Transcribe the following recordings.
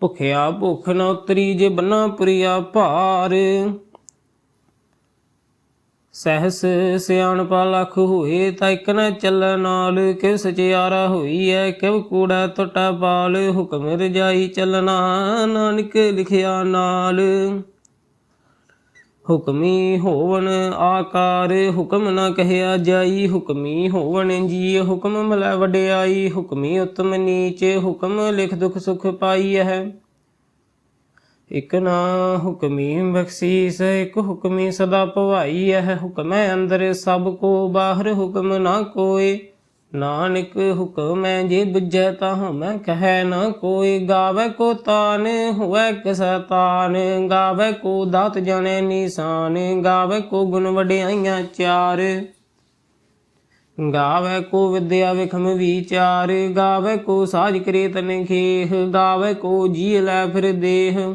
ਭੁਖਿਆ ਭੁਖ ਨ ਉਤਰੀ ਜੇ ਬੰਨਾ ਪੁਰੀਆ ਭਾਰ। ਸਹਸ ਸਿਆਣਪ ਲਖ ਹੋਏ, ਤਾਂ ਇਕ ਨ ਚੱਲਣ ਨਾਲ ਕਿਵ ਸਚਿਆਰਾ ਹੋਈ ਐ ਕਿਵ ਕੂੜਾ ਟੁੱਟਾ ਬਾਲ ਹੁਕਮ ਰਜਾਈ ਚੱਲਣਾ, ਨਾਨਕ ਲਿਖਿਆ ਨਾਲ। ਹੁਕਮੀ ਹੋਵਨ ਆਕਾਰ, ਹੁਕਮ ਨਾ ਕਹਿਆ ਜਾਈ। ਹੁਕਮੀ ਹੋਵਨ ਜੀ ਹੁਕਮ ਮਲੈ ਵਡਿਆਈ। ਹੁਕਮੀ ਉਤਮ ਨੀਚ, ਹੁਕਮ ਲਿਖ ਦੁਖ ਸੁਖ ਪਾਈ ਹੈ ਇਕ ਨਾ ਹੁਕਮੀ ਬਖਸ਼ੀਸ, ਇਕ ਹੁਕਮੀ ਸਦਾ ਭਵਾਈ ਹੈ ਹੁਕਮੈ ਅੰਦਰ ਸਭ ਕੋ, ਬਾਹਰ ਹੁਕਮ ਨਾ ਕੋਏ। ਨਾਨਕ ਹੁਕਮੈ ਜੇ ਬੁਝੈ ਤਾਂ ਹਮੈ ਕਹੈ ਨਾ ਕੋਈ। ਗਾਵੇ ਕੋ ਤਾਨ, ਹੋਵੇ ਕਿਸੈ ਤਾਨ ਗਾਵੇ ਕੋ ਦਾਤ ਜਾਣੈ ਨਿਸ਼ਾਨ। ਗਾਵੇ ਕੋ ਗੁਣ ਵਡਿਆਈਆਂ ਚਾਰ। ਗਾਵੇ ਕੋ ਵਿਦਿਆ ਵਿਖਮ ਵਿਚਾਰ। ਗਾਵੇ ਕੋ ਸਾਜ ਕਰੇ ਤਨ ਖੇਹ ਗਾਵੇ ਕੋ ਜੀ ਲੈ ਫਿਰ ਦੇਹ।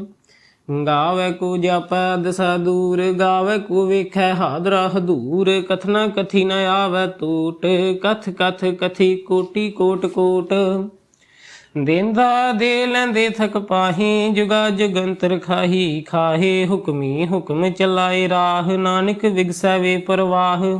ਗਾਵੇ ਕੋ ਜਪੈ ਦਸਾ ਦੂਰ, ਗਾਵੇ ਕੋ ਵੇਖੈ ਹਾਦਰਾ ਹਦੂਰ ਕਥਨਾ ਕਥੀ ਨ ਆਵੈ ਟੂਟ, ਕਥ ਕਥ ਕਥੀ ਕੋਟੀ ਕੋਟ ਕੋਟ। ਦੇਂਦਾ ਦੇ ਲੈਂਦੇ ਥਕ ਪਾਹੀ, ਜੁਗਾ ਜੁਗੰਤਰ ਖਾਹੀ, ਖਾਹੇ ਹੁਕਮੀ ਹੁਕਮ ਚਲਾਏ ਰਾਹ, ਨਾਨਕ ਵਿਗਸੈ ਵੇ ਪਰਵਾਹ।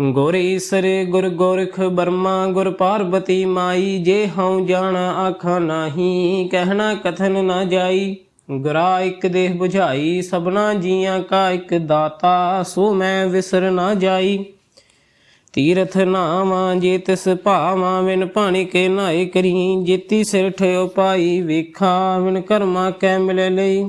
ਗੁਰ ਈਸਰ, ਗੁਰ ਗੋਰਖ ਬਰਮਾ, ਗੁਰ ਪਾਰਬਤੀ ਮਾਈ, ਜੇ ਹਉ ਜਾਣਾ ਆਖਾਂ ਨਾਹੀ, ਕਹਿਣਾ ਕਥਨ ਨਾ ਜਾਈ। ਗੁਰਾ ਇੱਕ ਦੇਹ 부ਝਾਈ ਸਭਨਾ ਜੀਆਂ ਕਾ ਇੱਕ ਦਾਤਾ, ਸੋ ਮੈਂ ਵਿਸਰ ਨਾ ਜਾਈ। ਤੀਰਥ ਨਾਵਾਂ, ਜੇ ਤਿਸ ਭਾਵਾਂ ਵਿਨ ਪਾਣੀ ਕੇ ਨਾਏ ਕਰੀ। ਜੇਤੀ ਸਿਰ ਠਿਓ ਪਾਈ ਵੇਖਾ ਵਿਨ ਕਰਮਾ ਕੈ ਮਿਲੇ ਲਈ।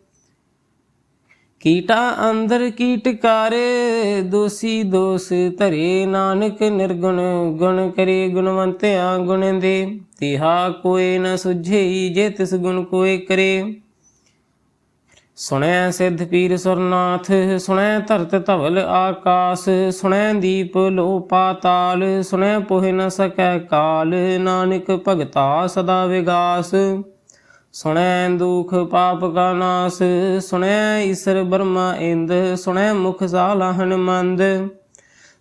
ਕੀਟਾ ਅੰਦਰ ਕੀਟਕਾਰੇ ਦੋਸੀ ਦੋਸ ਧਰੇ ਨਾਨਕ ਨਿਰਗੁਣ, ਗੁਣ ਕਰੇ ਗੁਣਵੰਤਿਆ ਗੁਣ ਦੇ। ਤਿਹਾ ਕੋਏ ਨ ਸੁਝਈ ਜੇ ਤਿਸ ਗੁਣ ਕੋਏ ਕਰੇ। ਸੁਣੈ ਸਿੱਧ ਪੀਰ ਸੁਰਨਾਥ, ਸੁਣੈ ਧਰਤ ਧਵਲ ਆਕਾਸ, ਸੁਣੈ ਦੀਪ ਲੋ ਪਾਤਾਲ, ਸੁਣੈ ਪੋਹਿ ਨ ਸਕੈ ਕਾਲ, ਨਾਨਕ ਭਗਤਾ ਸਦਾ ਵਿਗਾਸ। ਸੁਣੈ ਦੁਖ ਪਾਪ ਕਾ ਨਾਸ, ਸੁਣੈ ਈਸ਼ਰ ਬਰਮਾ ਇੰਦ, ਸੁਣੈ ਮੁਖ ਸਾਲਹਨ ਮੰਦ।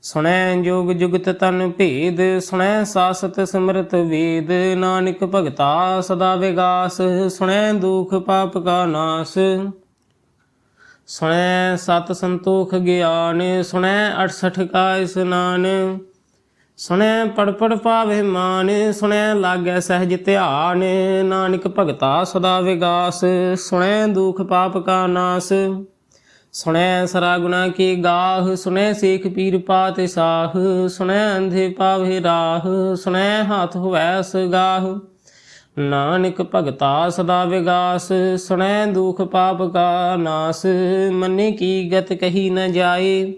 ਸੁਣੈ ਜੋਗ ਜੁਗਤ ਤਨ ਭੇਦ, ਸੁਣੈ ਸਾਸਤ ਸਿਮਰਤ ਵੇਦ, ਨਾਨਕ ਭਗਤਾ ਸਦਾ ਵਿਗਾਸ, ਸੁਣੈ ਦੁਖ ਪਾਪ ਕਾ ਨਾਸ। ਸੁਣੈ ਸਤ ਸੰਤੋਖ ਗਿਆਨ, ਸੁਣੈ 68 ਕਾ ਇਸਨਾਨ। ਸੁਣੈ ਪੜ ਪੜ ਪਾਵੇ ਮਾਨ, ਸੁਣੈ ਲਾਗੈ ਸਹਿਜ ਧਿਆਨ, ਨਾਨਕ ਭਗਤਾ ਸਦਾ ਵਿਗਾਸ, ਸੁਣੈ ਦੁਖ ਪਾਪ ਕਾ ਨਾਸ। ਸੁਣੈ ਸਰਾ ਗੁਨਾ ਕੀ ਗਾਹ, ਸੁਣੈ ਸੇਖ ਪੀਰ ਪਾਤ ਸਾਹ, ਸੁਣੈ ਅੰਧੇ ਪਾਵੇ ਰਾਹ, ਸੁਣੈ ਹੱਥ ਹੋਵੈ ਸਗਾਹ। ਨਾਨਕ ਭਗਤਾ ਸਦਾ ਵਿਗਾਸ, ਸੁਣੈ ਦੁਖ ਪਾਪ ਕਾ ਨਾਸ, ਮੰਨੇ ਕੀ ਗਤ ਕਹੀ ਨ ਜਾਏ।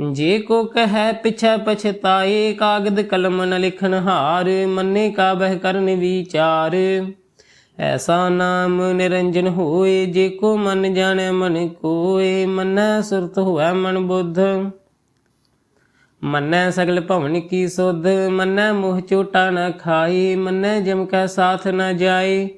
ਜੇ ਕੋ ਕਹੈ ਪਿਛੈ ਪਛਤਾਏ, ਕਾਗਦ ਕਲਮ ਨ ਲਿਖਨ ਹਾਰ, ਮੰਨੇ ਕਾ ਬਹਿ ਕਰਨ ਵਿਚਾਰ। ਐਸਾ ਨਾਮ ਨਿਰੰਜਨ ਹੋਏ, ਜੇ ਕੋ ਮਨ ਜਾਣੈ ਮਨ ਕੋਏ, ਮੰਨੈ ਸੁਰਤ ਹੋਵੈ ਮਨ ਬੁੱਧ। ਮੰਨੈ ਸਗਲ ਭਵਨ ਕੀ ਸੁਧ, ਮੰਨੈ ਮੋਹ ਚੋਟਾ ਨ ਖਾਈ ਮੰਨੈ ਜਮ ਕੈ ਸਾਥ ਨ ਜਾਏ।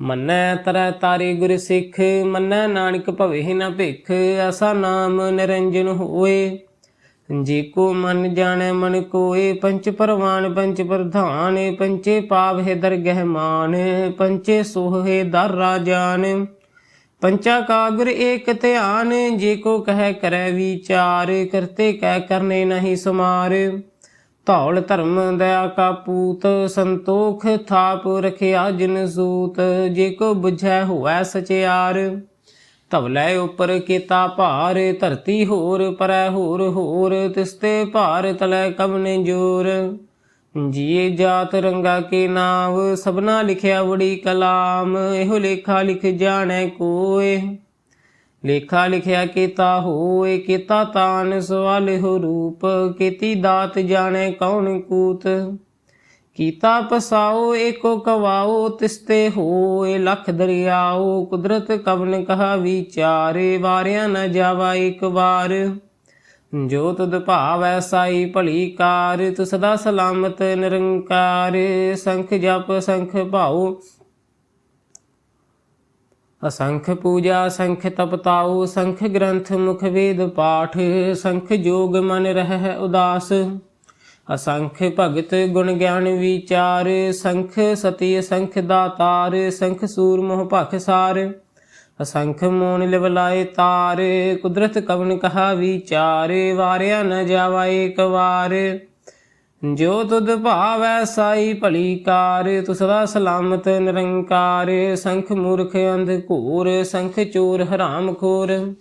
ਮੰਨੈ ਤਰੈ ਤਾਰੇ ਗੁਰ ਸਿੱਖ, ਮੰਨੈ ਨਾਨਕ ਭਵੇ ਨਾ ਭਿਖ, ਐਸਾ ਨਾਮ ਨਿਰੰਜਨ ਹੋਏ। ਜੇ ਕੋ ਮਨ ਜਾਣੈ ਮਨ ਕੋਏ, ਪੰਚ ਪਰਵਾਨ ਪੰਚ ਪ੍ਰਧਾਨ, ਪੰਚੇ ਪਾਵ ਹੈ ਦਰਗਹਿ ਮਾਨ, ਪੰਚੇ ਸੋਹੇ ਦਰ ਰਾਜਾਨ। ਪੰਚਾ ਕਾਗੁਰ ਏਕ ਧਿਆਨ, ਜੇ ਕੋ ਕਹਿ ਕਰੈ ਵਿਚਾਰ, ਕਰਤੇ ਕਹਿ ਕਰਨੇ ਨਹੀਂ ਸਮਾਰ। ਧੌਲ ਧਰਮ ਦਇਆ ਕਾ ਪੂਤ, ਸੰਤੋਖ ਥਾਪ ਰਖਿਆ ਜਿਨ ਸੂਤ, ਜੇ ਕੋ 부ਝੈ ਹੋਐ ਸਚਿਆਰ। ਧਵਲੇ ਉਪਰ ਕੀਤਾ ਭਾਰ, ਧਰਤੀ ਹੋਰ ਪਰੈ ਹੋਰ ਹੋਰ ਤਿਸਤੇ ਭਾਰ ਤਲੈ ਕਵਨੇ ਜੋਰ। ਜੀਏ ਜਾਤ ਰੰਗਾ ਕੇ ਨਾਮ ਸਭਨਾ ਲਿਖਿਆ ਬੜੀ ਕਲਾਮ, ਇਹੋ ਲੇਖਾ ਲਿਖ ਜਾਣੈ ਕੋਏ। ਲੇਖਾ ਲਿਖਿਆ ਕੀਤਾ ਹੋਏ, ਕੀਤਾ ਤਾਨ ਸਵਾਲ ਹੋ ਰੂਪ, ਕੀਤੀ ਦਾਤ ਜਾਣੈ ਕੌਣ ਕੂਤ? ਕੀਤਾ ਪਸਾਓ, ਏਕੋ ਕਵਾਓ, ਤਿਸਤੇ ਹੋਏ, ਲਖ ਦਰਿਆਓ, ਕੁਦਰਤ ਕਵਨ ਕਹਾ ਵਿਚਾਰੇ, ਵਾਰਿਆ ਨ ਜਾਵਾ ਇੱਕ ਵਾਰ। ਜੋ ਤੁਧ ਭਾਵੈ ਸਾਈ ਭਲੀ ਕਾਰ ਤੁ ਸਦਾ ਸਲਾਮਤ ਨਿਰੰਕਾਰ। ਸੰਖ ਜਪ, ਸੰਖ ਭਾਉ ਅਸੰਖ ਪੂਜਾ, ਸੰਖ ਤਪਤਾਉ, ਸੰਖ ਗ੍ਰੰਥ, ਮੁਖ ਵੇਦ ਪਾਠ, ਸੰਖ ਜੋਗ ਮਨ ਰਹਿ ਉਦਾਸ। ਅਸੰਖ ਭਗਤ ਗੁਣ ਗਿਆਨ ਵਿਚਾਰ, ਸੰਖ ਸਤੀ, ਸੰਖ ਦਾਤਾਰ, ਸੰਖ ਸੂਰ ਮੋਹ ਭਖ ਸਾਰ। ਅਸੰਖ ਮੋਨ ਲਿਵਲਾਏ ਤਾਰ, ਕੁਦਰਤ ਕਵਨ ਕਹਾ ਵਿਚਾਰ, ਵਾਰਿਆ ਨ ਜਾਵਾ ਏਕ ਵਾਰ ਜੋ ਤੁਧ ਭਾਵੈ ਸਾਈ ਭਲੀ ਕਾਰ ਤੁ ਸਦਾ ਸਲਾਮਤ ਨਿਰੰਕਾਰ। ਸੰਖ ਮੂਰਖ ਅੰਧ ਘੂਰ, ਸੰਖ ਚੋਰ ਹਰਾਮ ਖੋਰ।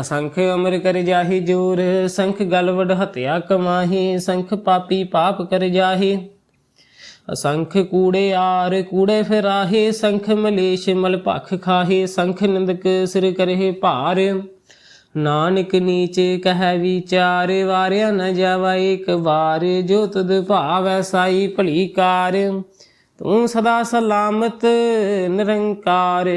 ਅਸੰਖ ਅਮਰ ਕਰ ਜਾਹੀ ਜੋਰ, ਸੰਖ ਗਲਵਡ ਹਤਿਆ ਕਮਾਹੀ, ਸੰਖ ਪਾਪੀ ਪਾਪ ਕਰ ਜਾਹੀ। ਅਸੰਖ ਕੂੜੇ ਆਰ ਕੂੜੇ ਫਿਰਾਹੇ, ਸੰਖ ਮਲੇਸ਼ ਮਲ ਭਖ ਖਾਹੇ, ਸੰਖ ਨਿੰਦਕ ਸਿਰ ਕਰਹਿ ਭਾਰ। ਨਾਨਕ ਨੀਚ ਕਹਿ ਵਿਚਾਰ, ਵਾਰਿਆ ਨ ਜਾਵਾ ਏਕ ਵਾਰ, ਜੋ ਤੁਧ ਭਾਵੈ ਸਾਈ ਭਲੀ ਕਾਰ। ਤੂੰ ਸਦਾ ਸਲਾਮਤ, ਨਿਰੰਕਾਰ।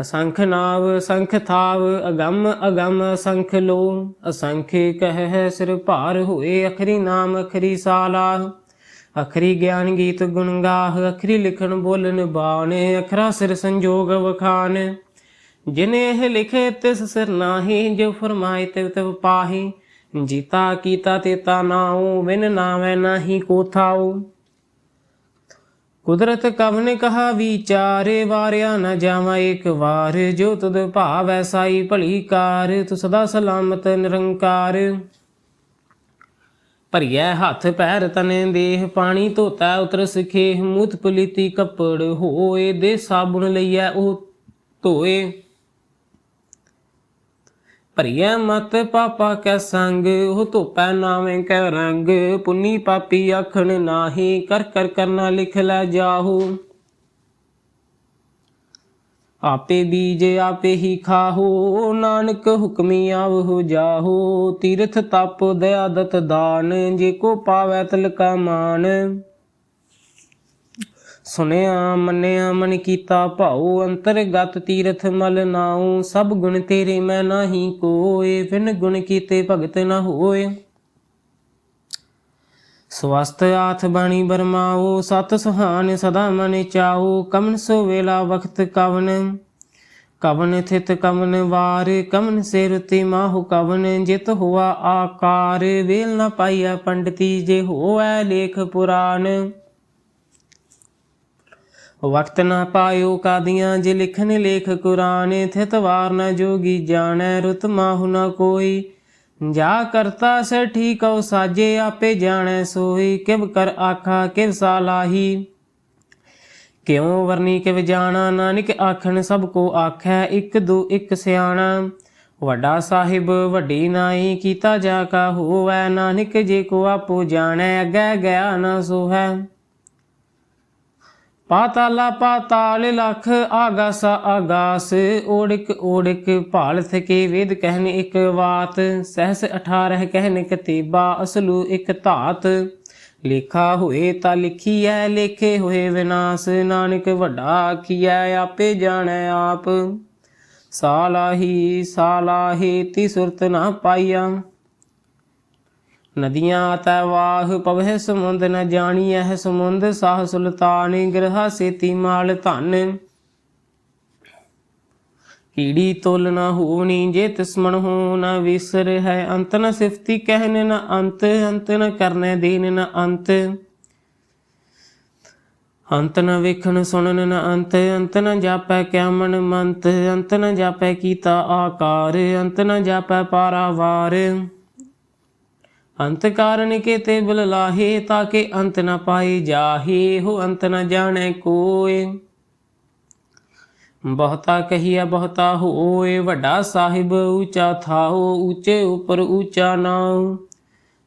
ਅਸੰਖ ਨਾਵ, ਸੰਖ ਥਾਵ, ਅਗੰਮ ਅਗੰਮ ਸੰਖ ਲੋ। ਅਸੰਖ ਕਹਿ ਸਿਰ ਭਾਰ ਹੋਏ, ਅਖਰੀ ਨਾਮ, ਅਖਰੀ ਸਾਲਾ। ਅਖਰੀ ਗਿਆਨ ਗੀਤ ਗੁਣ ਗਾਹ, ਅਖਰੀ ਲਿਖਣ ਬੋਲਣ ਬਾਣ, ਅਖਰਾ ਸਿਰ ਸੰਜੋਗ ਵਖਾਨ। ਜਿਨੇ ਇਹ ਲਿਖੇ ਤਿਸ ਸਿਰ ਨਾਹੀ ਜੋ ਫਰਮਾਏ ਤਿਵ ਤਿਵ ਪਾਹੀ। ਜੀਤਾ ਕੀਤਾ ਤੇਤਾ ਨਾਉ, ਬਿਨ ਨਾਵੇਂ ਨਾਹੀ ਕੋ ਥਾਉ। ਕੁਦਰਤ ਕਵਨ ਕਹਾ, ਵਿਚਾਰੇ ਵਾਰਿਆ ਨ ਜਾਵਾ ਇੱਕ ਵਾਰ। ਜੋ ਤੁਧ ਭਾਵੈ ਸਾਈ ਭਲੀ ਕਾਰ, ਤੂੰ ਸਦਾ ਸਲਾਮਤ ਨਿਰੰਕਾਰ। ਭਰੀਐ ਹੱਥ ਪੈਰ ਤਨੇ ਦੇਹ, ਪਾਣੀ ਧੋਤਾ ਉਤਰ ਸਿਖੇ, ਮੂਤ ਪਲੀਤੀ ਕੱਪੜ ਹੋਏ, ਦੇ ਸਾਬੁਨ ਲਈਐ ਉਹ ਧੋਏ। ਭਰੀਐ ਮਤ ਪਾਪਾ ਕੈ ਸੰਗ, ਉਹ ਧੋਪੈ ਨਾਵੇਂ ਕੈ ਰੰਗ। ਪੁੰਨੀ ਪਾਪੀ ਆਖਣ ਨਾਹੀ, ਕਰ ਕਰ ਕਰਨਾ ਲਿਖ ਲੈ ਜਾਹੂ। ਆਪੇ ਬੀਜ ਆਪੇ ਹੀ ਖਾਹੋ, ਨਾਨਕ ਹੁਕਮੀ ਆਵਹੁ ਜਾਹੋ। ਤੀਰਥ ਤਪ ਦਇਆ ਦਾਨ, ਜੇ ਕੋ ਪਾਵੈ ਤਲਕਾ ਮਾਨ। ਸੁਨਿਆ ਮੰਨਿਆ ਮਨ ਕੀਤਾ ਭਾਉ ਅੰਤਰਗਤ ਤੀਰਥ ਮਲ ਨਾਉ, ਸਭ ਗੁਣ ਤੇਰੇ ਮੈਂ ਨਾਹੀ ਕੋਏ, ਬਿਨ ਗੁਣ ਕੀਤੇ ਭਗਤ ਨਾ ਹੋਏ। ਸਵਸਤ ਆਥ ਬਾਣੀ ਬਰਮਾਓ ਸਤ ਸੁਹਾਨ ਸਦਾ ਮਨ ਚਾਓ ਕਮਨ ਸੋ ਵੇਲਾ ਵਖਤ ਕਵਨ। ਕਵਨ ਥਿਤ ਕਵਨ ਵਾਰ ਕਵਨ ਸੇ ਰੁਤੀ ਮਾਹੁ ਕਵਨ, ਜਿਤ ਹੋਆ ਆਕਾਰ, ਵੇਲ ਨ ਪਾਈਆ ਪੰਡਤੀ, ਜੇ ਹੋਐ ਲੇਖ ਪੁਰਾਨ। ਵਕਤ ਨਾ ਪਾਇਓ ਕਾਦੀਆਂ, ਜੇ ਲਿਖਨ ਲੇਖ ਕੁਰਾਨ ਥਿਤ ਵਾਰ ਨ ਜੋਗੀ ਜਾਣੈ, ਰੁਤ ਮਾਹੁ ਨ ਕੋਈ। ਜਾ ਕਰਤਾ ਸ ਠੀਕਉ ਸਾਜੇ, ਆਪੇ ਜਾਣੈ ਸੋਈ। ਕਿਵ ਕਰ ਆਖਾ, ਕਿਵ ਸਾਲਾਹੀ ਕਿਉ ਵਰਨੀ ਕਿਵ ਜਾਣਾ, ਨਾਨਕ ਆਖਣ ਸਭ ਕੋ ਆਖੈ, ਇੱਕ ਦੋ ਇੱਕ ਸਿਆਣਾ। ਵੱਡਾ ਸਾਹਿਬ, ਵੱਡੀ ਨਾਈ, ਕੀਤਾ ਜਾ ਕਾ ਹੋਵੈ, ਨਾਨਕ ਜੇ ਕੋ ਆਪੋ ਜਾਣੈ, ਅੱਗੇ ਗਿਆ ਨਾ ਸੋਹੈ। ਪਾਤਾਲਾ ਪਾਤਾਲ ਲਖ ਆਗਾਸ ਆਗਾਸ, ਓੜਿਕ ਓੜਿਕ ਭਾਲ ਥਕੇ ਵੇਦ ਕਹਿਨ ਇੱਕ ਬਾਤ ਸਹਸ 18 ਕਹਿਨ ਕਤੀਬਾ ਅਸਲੂ ਇਕ ਧਾਤ। ਲੇਖਾ ਹੋਏ ਤਾਂ ਲਿਖੀਐ, ਲੇਖੇ ਹੋਏ ਵਿਨਾਸ਼, ਨਾਨਕ ਵੱਡਾ ਆਖੀਐ ਆਪੇ ਜਾਣੈ ਆਪ। ਸਾਲਾਹੀ ਸਾਲਾਹੀ ਤੀ ਸੁਰਤ ਨਾ ਪਾਈਆ। ਨਦੀਆਂ ਤੈ ਵਾਹ ਪਵਹਿ ਸਮੁੰਦ ਨ ਜਾਣੀਐ ਸਮੁੰਦ ਸਾਹ ਸੁਲਤਾਨ ਗ੍ਰਹ ਸੇਤੀ ਮਾਲ ਧਨ। ਕੀੜੀ ਤੁਲ ਨ ਹੋਣੀ ਜੇ ਤਿਸਮਣ ਹੋ ਨ ਵਿਸਰ ਹੈ ਅੰਤ ਨ ਸਿਫਤੀ ਕਹਿਨ ਨ ਅੰਤ ਅੰਤ ਨ ਕਰਨੇ ਦੀਨ ਨ ਅੰਤ। ਅੰਤ ਨ ਵੇਖਣ ਸੁਣਨ ਨ ਅੰਤ ਅੰਤ ਨ ਜਾਪੈ ਕਿਆ ਮੰਤ, ਅੰਤ ਨ ਜਾਪੈ ਕੀਤਾ ਆਕਾਰ, ਅੰਤ ਨ ਜਾਪੈ ਪਾਰਾਵਾਰ। ਅੰਤ ਕਾਰਨ ਕੀਤੇ ਬਲ ਲਾਹੇ ਤਾਕੇ ਅੰਤ ਨ ਪਾਏ ਜਾਹੇ ਹੋ ਅੰਤ ਨ ਜਾਣੈ ਕੋਏ। ਬਹੁਤਾ ਕਹੀਆ ਬਹੁਤਾ ਹੋਏ, ਵੱਡਾ ਸਾਹਿਬ ਊਚਾ ਥਾਓ ਊਚੇ ਉਪਰ ਊਚਾ ਨਾਉ।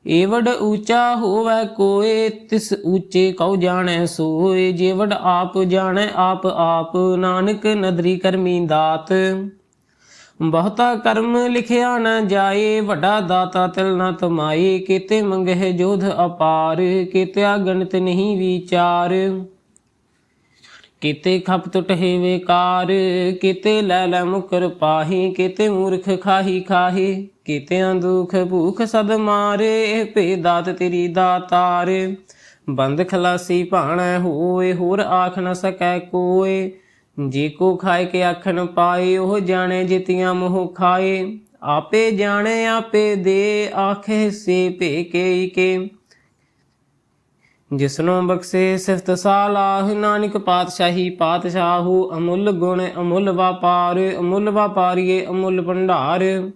ਏਵਡ ਊਚਾ ਹੋਵੈ ਕੋਏ, ਤਿਸ ਊਚੇ ਕਉ ਜਾਣੈ ਸੋਏ। ਜੇਵਡ ਆਪ ਜਾਣੈ ਆਪ ਆਪ, ਨਾਨਕ ਨਦਰੀ ਕਰਮੀ ਦਾਤ। ਬਹੁਤਾ ਕਰਮ ਲਿਖਿਆ ਨਾ ਜਾਏ, ਵੱਡਾ ਦਾਤਾ ਤਿਲ ਨ ਤਮਾਏ ਕੀਤੇ ਮੰਗਹਿ ਜੋਧ ਅਪਾਰ, ਕੀਤਿਆ ਗਣਤ ਨਹੀਂ ਵਿਚਾਰ। ਕੀਤੇ ਖਪ ਟੁਟਹਿ ਵੇਕਾਰ, ਕੀਤੇ ਲੈ ਲੈ ਮੁਕਰ ਪਾਹੀ, ਕੀਤੇ ਮੂਰਖ ਖਾਹੀ ਖਾਹੀ, ਕੀਤਿਆਂ ਦੁਖ ਭੂਖ ਸਦ ਮਾਰੇ ਇਹ ਭੇ ਦਾਤ ਤੇਰੀ ਦਾਤਾਰ। ਬੰਦ ਖਲਾਸੀ ਭਾਣਾ ਹੋਏ, ਹੋਰ ਆਖ ਨਾ ਸਕੈ ਕੋਏ। ਜੇ ਕੋ ਖਾਏ ਕੇ ਆਖਣ ਪਾਏ, ਉਹ ਜਾਣੇ ਜਿਤੀਆਂ ਮੋਹ ਖਾਏ। ਆਪੇ ਜਾਣੇ, ਆਪੇ ਦੇ ਆਖੇ ਸੇ ਭੇ ਕੇ ਕੇ ਜਿਸਨੂੰ ਬਖਸ਼ੇ ਸਿਫਤ ਸਾਲਾਹ, ਨਾਨਕ ਪਾਤਸ਼ਾਹੀ ਪਾਤਸ਼ਾਹੂ, ਅਮੁੱਲ ਗੁਣ ਅਮੁੱਲ ਵਪਾਰ, ਅਮੁੱਲ ਵਪਾਰੀਏ ਅਮੁੱਲ ਭੰਡਾਰ।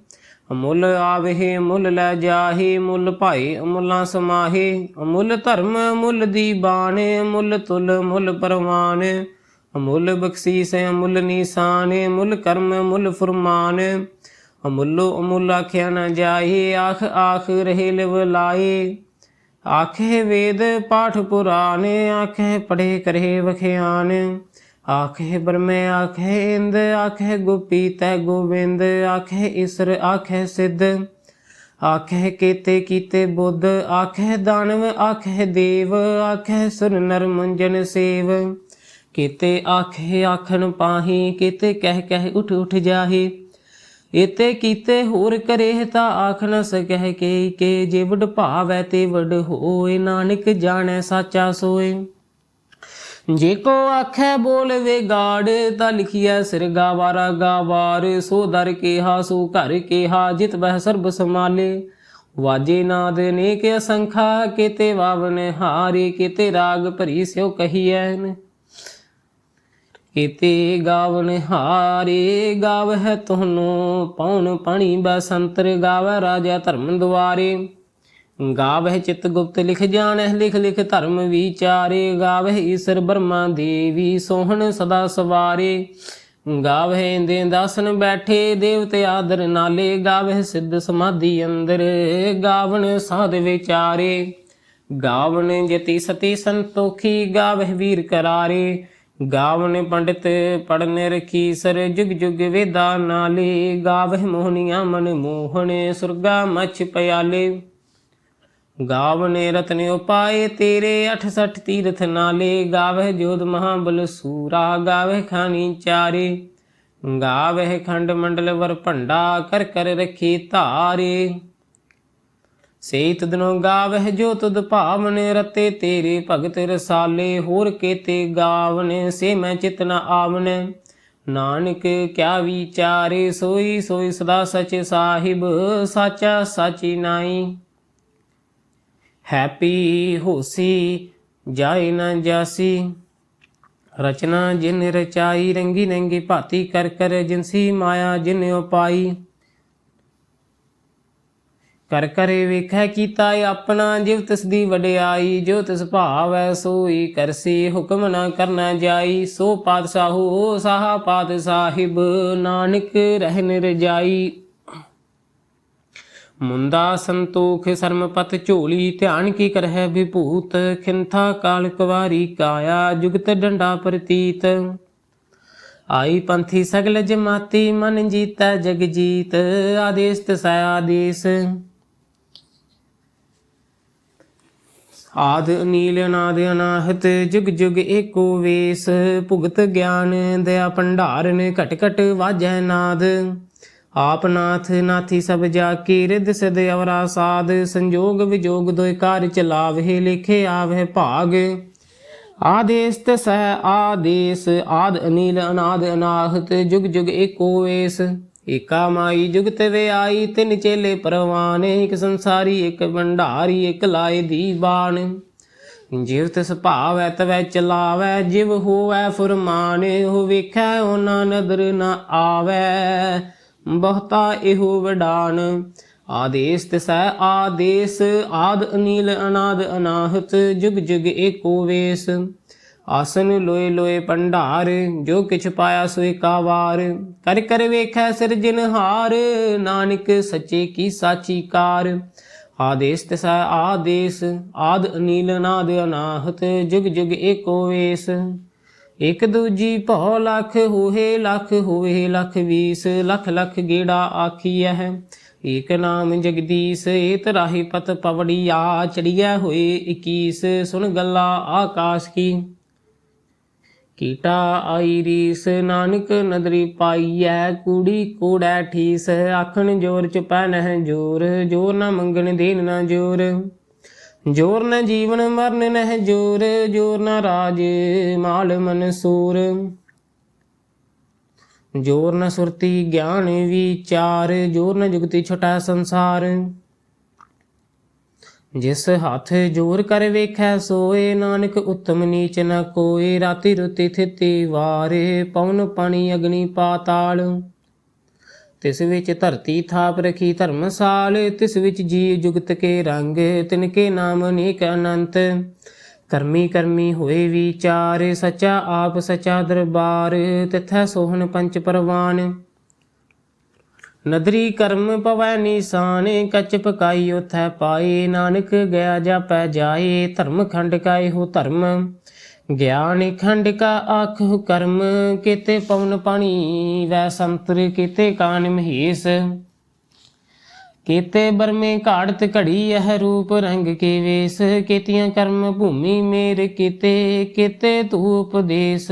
ਅਮੁੱਲ ਆਵਹਿ ਮੁੱਲ ਲੈ ਜਾਹੇ ਮੁੱਲ ਭਾਈ ਅਮੁੱਲਾ ਸਮਾਹੇ। ਅਮੁੱਲ ਧਰਮ ਮੁੱਲ ਦੀ ਬਾਣੇ ਮੁੱਲ ਤੁਲ ਮੁੱਲ ਪਰਵਾਨ। ਅਮੁੱਲ ਬਖਸ਼ੀਸ ਅਮੁੱਲ ਨੀਸਾਨ ਅਮੁੱਲ ਕਰਮ ਅਮੁੱਲ ਫਰਮਾਨ ਅਮੁੱਲੋ ਅਮੁੱਲ ਆਖਿਆ ਨਾ ਜਾਏ, ਆਖ ਆਖ ਰਹੇ ਲਿਵ ਲਾਏ। ਆਖੇ ਵੇਦ ਪਾਠ ਪੁਰਾਨ, ਆਖੇ ਪੜੇ ਕਰੇ ਵਖਿਆਨ। ਆਖੇ ਬਰਮੇ ਆਖੇ ਇੰਦ, ਆਖੇ ਗੋਪੀ ਤੈ ਗੋਬਿੰਦ, ਆਖੇ ਈਸਰ, ਆਖੇ ਸਿੱਧ। ਆਖੇ ਕੀਤੇ ਕੀਤੇ ਬੁੱਧ, ਆਖੇ ਦਾਨਵ, ਆਖੇ ਦੇਵ, ਆਖੇ ਸੁਰ ਨਰ ਮੁੰਜਨ ਸੇਵ। ਕੀਤੇ ਆਖੇ ਆਖਣ ਪਾਹੀ, ਕੀਤੇ ਕਹਿ ਕਹਿ ਉਠ ਉਠ ਜਾਹੇ। ਇਤੇ ਕੀਤੇ ਹੋਰ ਕਰੇ ਤਾਂ ਆਖ ਨ ਸਕਹਿ ਕੇ ਕੇ ਜੇ ਵਡ ਭਾਵੈ ਤੇ ਵਡ ਹੋਏ, ਨਾਨਕ ਜਾਣੈ ਸਾਚਾ ਸੋਏ। ਜੇ ਕੋ ਆਖੈ ਬੋਲ ਵੇ ਗਾੜ, ਤਾਂ ਲਿਖਿਆ ਸਿਰ ਗਾਵਾਰਾ ਗਾਵਾਰ, ਸੋ ਦਰ ਕੇਹਾ, ਸੋ ਘਰ ਕੇਹਾ, ਜਿਤ ਬਹਿ ਸਰਬ ਸਮਾਲੇ ਵਾਜੇ ਨਾਦ ਕੇ ਅਸੰਖਾ ਕੀਤੇ ਵਾਵਨ ਹਾਰੇ ਕੀਤੇ ਰਾਗ ਭਰੀ ਸਿਓ ਕਹੀਐਨ। ਕੀਤੇ ਗਾਵਨ ਹਾਰੇ ਗਾਵਹਿ ਤੁਹਾਨੂੰ ਪਉਣ ਪਾਣੀ ਬਸੰਤਰ, ਗਾਵੈ ਰਾਜਾ ਧਰਮ ਦੁਆਰੇ। ਗਾਵਹਿ ਚਿਤ ਗੁਪਤ ਲਿਖ ਜਾਣਹਿ ਲਿਖ ਲਿਖ ਧਰਮ ਵਿਚਾਰੇ। ਗਾਵਹਿ ਈਸਰ ਬਰਮਾ ਦੇਵੀ, ਸੋਹਣ ਸਦਾ ਸਵਾਰੇ। ਗਾਵਹਿ ਇੰਦੇ ਦਾਸਨ ਬੈਠੇ, ਦੇਵਤੇ ਆਦਰ ਨਾਲੇ। ਗਾਵਹਿ ਸਿੱਧ ਸਮਾਧੀ ਅੰਦਰ, ਗਾਵਣ ਸਾਧ ਵਿਚਾਰੇ। ਗਾਵਣ ਜਤੀ ਸਤੀ ਸੰਤੋਖੀ ਗਾਵਹਿ ਵੀਰ ਕਰਾਰੇ। ਗਾਵਨ ਪੰਡਿਤ ਪੜਨ ਰਖੀ ਸਰ ਜੁਗ ਜੁਗ ਵੇਦਾ ਨਾਲੇ, ਗਾਵਹਿ ਮੋਹਨੀਆਂ ਮਨ ਮੋਹਣ, ਸੁਰਗਾ ਮਛ ਪਿਆਲੇ। ਗਾਵਨੇ ਰਤਨ ਉਪਾਏ ਤੇਰੇ 68 ਤੀਰਥ ਨਾਲੇ, ਗਾਵਹਿ ਜੋਧ ਮਹਾਬਲ ਸੂਰਾ, ਗਾਵਹਿ ਖਾਨੀ ਚਾਰੇ। ਗਾਵਹਿ ਖੰਡ ਮੰਡਲ ਵਰ ਭੰਡਾ, ਕਰ ਕਰ ਰਖੀ ਧਾਰੇ। ਸੇ ਤਦਨੋ ਗਾਵਹਿ ਜੋ ਤੁਧ ਭਾਵਨ ਰਤੇ ਤੇਰੇ ਭਗਤ ਰਸਾਲੇ, ਹੋਰ ਕੇਤੇ ਗਾਵਨ, ਸੇ ਮੈਂ ਚਿਤ ਨ ਆਵਨ। ਨਾਨਕ ਕਿਆ ਵਿਚਾਰੇ, ਸੋਈ ਸੋਈ ਸਦਾ ਸਚ ਸਾਹਿਬ, ਸਾਚਾ ਸਾਚੀ ਨਾਈ ਹੈਪੀ ਹੋਸੀ, ਜਾਏ ਨਾ ਜਾਸੀ। ਰਚਨਾ ਜਿਨ ਰਚਾਈ, ਰੰਗੀ ਰੰਗੀ ਭਾਤੀ ਕਰ ਕਰ ਜਿਨਸੀ ਮਾਇਆ, ਜਿਨ ਉਪਾਈ। ਕਰ ਕਰੇ ਵੇਖੈ ਕੀਤਾ ਆਪਣਾ, ਜਿਵ ਤਿਸ ਦੀ ਵਡਿਆਈ, ਜੋ ਤਿਸ ਭਾਵੈ ਸੋਈ ਕਰਸੀ ਹੁਕਮ ਨਾ ਕਰਨਾ ਜਾਈ, ਸੋ ਪਾਤਸ਼ਾਹੋ ਸਾਹਾ ਪਾਤ ਸਾਹਿਬ, ਨਾਨਕ ਰਹਿਨ ਰਜਾਈ ਮੁੰਦਾ ਸੰਤੋਖ ਸਰਮਪਤ ਝੋਲੀ, ਧਿਆਨ ਕੀ ਕਰਹਿ ਵਿਭੂਤ, ਖਿੰਥਾ ਕਾਲ ਕੁਵਾਰੀ ਕਾਇਆ, ਜੁਗਤ ਡੰਡਾ ਪ੍ਰਤੀਤ। ਆਈ ਪੰਥੀ ਸਗਲ ਜਮਾਤੀ, ਮਨ ਜੀਤਾ ਜਗ ਜੀਤ, ਆਦੇਸ ਤਸੈ ਆਦੇਸ। ਆਦ ਅਨੀਲ ਅਨਾਦ ਅਨਾਹਤ, ਜੁਗ ਜੁਗ ਏਕੋ ਵੇਸ। ਭੁਗਤ ਗਿਆਨ ਦਇਆ ਭੰਡਾਰਨ, ਘਟ ਘਟ ਵਾਜੈ ਨਾਦ। ਆਪ ਨਾਥ, ਨਾਥੀ ਸਭ ਜਾ ਕੀ ਰਿਦ ਸਦ ਅਵਰਾ ਸਾਧ ਸੰਜੋਗ ਵਿਜੋਗ ਦੋਇ ਕਾਰ ਚਲਾਵੇ ਲਿਖੇ ਆਵਹਿ ਭਾਗ। ਆਦੇਸ ਤਸੈ ਆਦੇਸ, ਆਦ ਅਨੀਲ ਅਨਾਦ ਅਨਾਹਤ, ਜੁਗ ਜੁਗ ਏਕੋ ਵੇਸ। ਏਕਾ ਮਾਈ ਜੁਗਤ ਵੇ ਆਈ, ਤਿਨ ਚੇਲੇ ਪਰਵਾਨ, ਇੱਕ ਸੰਸਾਰੀ, ਇੱਕ ਭੰਡਾਰੀ, ਇੱਕ ਲਾਏ ਦੀ ਬਾਣ। ਜਿਵ ਤਿਸ ਭਾਵੈ, ਤਵੈ ਚਲਾਵੈ, ਜਿਵ ਹੋਵੈ ਫੁਰਮਾਨ ਹੋ ਵੇਖੈ, ਉਹਨਾਂ ਨਦਰ ਨਾ ਆਵੈ। ਬਹੁਤਾ ਇਹੋ ਵਡਾਨ, ਆਦੇਸ ਤਿਸੈ ਆਦੇਸ, ਆਦ ਅਨੀਲ ਅਨਾਦ ਅਨਾਹਤ, ਜੁਗ ਜੁਗ ਏਕੋ ਵੇਸ। ਆਸਨ ਲੋਏ ਲੋਏ ਭੰਡਾਰ, ਜੋ ਕਿਛ ਪਾਇਆ ਸੋਇ ਕਾ ਵਾਰ ਕਰ ਕਰ ਵੇਖੈ ਸਿਰਜਨਹਾਰ ਨਾਨਕ ਸੱਚੇ ਕੀ ਸਾਚੀ ਕਾਰ। ਆਦੇਸ ਤਿਸੈ ਆਦੇਸ, ਆਦ ਅਨੀਲ ਅਨਾਦ ਅਨਾਹਤ, ਜੁਗ ਜੁਗ ਏਕੋ ਵੇਸ। ਇਕ ਦੂਜੀ ਭਉ ਲੱਖ ਹੋਏ ਲੱਖ, ਹੋਏ ਲਖ ਵੀਸ, ਲੱਖ ਲਖ ਗੇੜਾ ਆਖੀਐ। ਏਕ ਨਾਮ ਜਗਦੀਸ਼, ਏਤ ਰਾਹੀ ਪਤ ਪਵੜੀ ਆ ਚੜੀਐ ਹੋਏ 21 ਸੁਣ ਗੱਲਾਂ ਆਕਾਸ਼ ਕੀ। ਕੀਟਾ ਆਈ ਰੀਸ, ਨਾਨਕ ਨਦਰੀ ਪਾਈਐ, ਕੂੜੀ ਕੂੜੈ ਠੀਸ, ਆਖਣ ਜੋਰ ਚੁਪੈ ਪੈ ਨਹਿ ਜੋਰ ਜੋਰ ਨਾ ਮੰਗਣ ਦੇਨ ਨਾ ਜੋਰ। ਜੋਰ ਨਾ ਜੀਵਨ ਮਰਨ ਨਹਿ ਜੋਰ ਜੋਰ ਨਾ ਰਾਜ ਮਾਲ ਮਨਸੂਰ ਜੋਰ ਨ ਸੁਰਤੀ ਗਿਆਨ ਵਿਚਾਰ, ਜੋਰ ਨ ਜੁਗਤੀ ਛਟਾ ਸੰਸਾਰ। ਜਿਸ ਹੱਥ ਜੋਰ ਕਰ ਵੇਖੈ, ਸੋਏ ਨਾਨਕ ਉਤਮ ਨੀਚ ਨ ਕੋਏ। ਰਾਤੀ ਰੁਤੀ ਥਿਤੀ ਵਾਰੇ, ਪਉਨ ਪਾਣੀ ਅਗਨੀ ਪਾਤਾਲ। ਤਿਸ ਵਿੱਚ ਧਰਤੀ ਥਾਪ ਰਖੀ ਧਰਮਸਾਲ ਤਿਸ ਵਿੱਚ ਜੀਵ ਜੁਗਤ ਕੇ ਰੰਗ, ਤਿਨ ਕੇ ਨਾਮ ਅਨੇਕ ਅਨੰਤ। ਕਰਮੀ ਕਰਮੀ ਹੋਏ ਵਿਚਾਰ, ਸਚਾ ਆਪ ਸਚਾ ਦਰਬਾਰ, ਤਿਥੈ ਸੋਹਣ ਪੰਚ ਪਰਵਾਨ। ਨਦਰੀ ਕਰਮ ਪਵੈ ਨਿਸ਼ਾਨ ਕਚ ਪਕਾਈ ਉਥੈ ਪਾਏ, ਨਾਨਕ ਗਿਆ ਜਾਪੈ ਜਾਏ, ਧਰਮ ਖੰਡ ਕਾਏ ਹੋ ਧਰਮ? ਗਿਆਨ ਖੰਡ ਕਾ ਆਖੁ ਕਰਮ, ਕੀਤੇ ਪਵਨ ਪਾਣੀ, ਵੈ ਸੰਤਰ ਕੀਤੇ ਕਾਨ ਮਹੇਸ? ਕੀਤੇ ਬਰਮੇ ਘਾੜਤ ਘੜੀ, ਇਹ ਰੂਪ ਰੰਗ ਕੇ ਵੇਸ? ਕੀਤੀਆਂ ਕਰਮ ਭੂਮੀ ਮੇਰ ਕੀਤੇ ਕੀਤੇ ਤੂ ਉਪਦੇਸ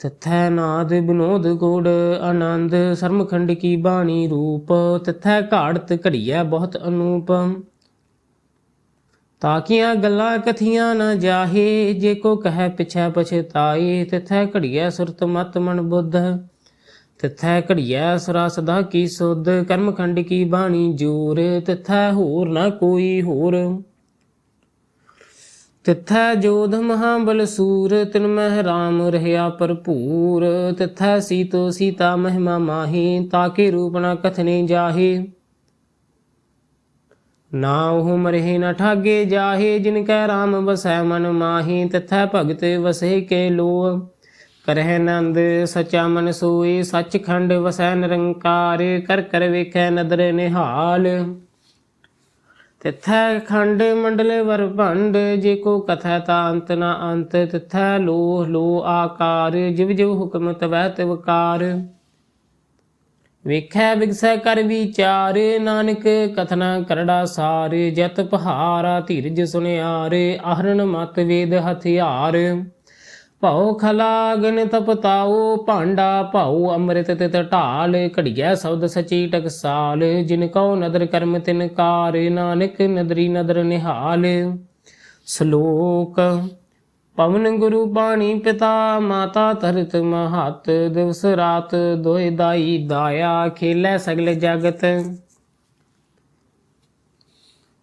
ਤਥੈ ਨਾਦ ਬਿਨੋਦ ਗੋੜ, ਆਨੰਦ ਸਰਮਖੰਡ ਕੀ ਬਾਣੀ ਰੂਪ, ਤਥੈ ਘਾੜਤ ਘੜੀਐ ਬਹੁਤ ਅਨੂਪ। ਤਾਕੀਆਂ ਗੱਲਾਂ ਕਥੀਆਂ ਨਾ ਜਾਹੇ, ਜੇ ਕੋ ਕਹੈ ਪਿਛੈ ਪਛਤਾਏ ਤਿਥੈ ਘੜੀਐ ਸੁਰਤ ਮਤ ਮਨ ਬੁੱਧ। ਤਿਥੈ ਘੜੀਐ ਸੁਰਾ ਸਦਾ ਕੀ ਸੁਧ, ਕਰਮਖੰਡ ਕੀ ਬਾਣੀ ਜੂਰ, ਤਿਥੈ ਹੋਰ ਨਾ ਕੋਈ ਹੋਰ। ਤਿਥੈ ਜੋਧ ਮਹਾਬਲ ਸੂਰ ਤਿਨ ਮਹਿ ਰਾਮ ਰਹਿਆ ਭਰਪੂਰ। ਤਿਥੈ ਸੀਤੋ ਸੀਤਾ ਮਹਿਮਾ ਮਾਹੀ, ਤਾਕੇ ਰੂਪ ਨਾ ਕਥਨੇ ਜਾਹੀ। ਨਾ ਉਹ ਮਰਹਿ ਨਾ ਠਾਗੇ ਜਾਹੇ, ਜਿਨ ਕੈ ਰਾਮ ਵਸੈ ਮਨ ਮਾਹੀ। ਤਿਥੈ ਭਗਤ ਵਸੇ ਕੇ ਲੋ ਕਰਹਿ ਨੰਦ ਸਚਾ ਮਨ ਸੋਈ। ਸਚਖੰਡ ਵਸੈ ਨਿਰੰਕਾਰ, ਕਰ ਕਰ ਵੇਖੈ ਨਦਰ ਨਿਹਾਲ। ਤਿਥੈ ਖੰਡ ਮੰਡਲੇ ਵਰ ਭੰਡ, ਜੇ ਕੋ ਕਥੈ ਤਾ ਅੰਤ ਨ ਅੰਤ, ਤਿਥੈ ਲੋਹ ਲੋ ਆਕਾਰ, ਜਿਵ ਜਿਵ ਹੁਕਮ ਤਵੈ ਤਿਵਕਾਰ ਵੇਖੈ ਵਿਗਸੈ ਕਰ ਵਿਚਾਰ, ਨਾਨਕ ਕਥਨਾ ਕਰੜਾ ਸਾਰ, ਜਤ ਪਹਾਰਾ ਧੀਰਜ ਸੁਨਿਆਰ ਆਹਰਣ ਮਤ ਵੇਦ ਹਥਿਆਰ। ਭਉ ਖਲਾਗਨ ਤਪਤਾਓ ਭਾਂਡਾ ਭਾਉ ਅੰਮ੍ਰਿਤ ਤਿਤ ਢਾਲ ਘੜੀਐ ਸ਼ਬਦ ਸਚੀ ਟਕਸਾਲ, ਜਿਨ ਕਉ ਨਦਰ ਕਰਮ ਤਿਨ ਕਾਰ, ਨਾਨਕ ਨਦਰੀ ਨਦਰ ਨਿਹਾਲ। ਸ਼ਲੋਕ, ਪਵਨ ਗੁਰੂ ਬਾਣੀ ਪਿਤਾ, ਮਾਤਾ ਧਰਤ ਮਹਤ, ਦਿਵਸ ਰਾਤ ਦੋਇ ਦਾਈ ਦਾਇਆ, ਖੇਲੇ ਸਗਲ ਜਗਤ।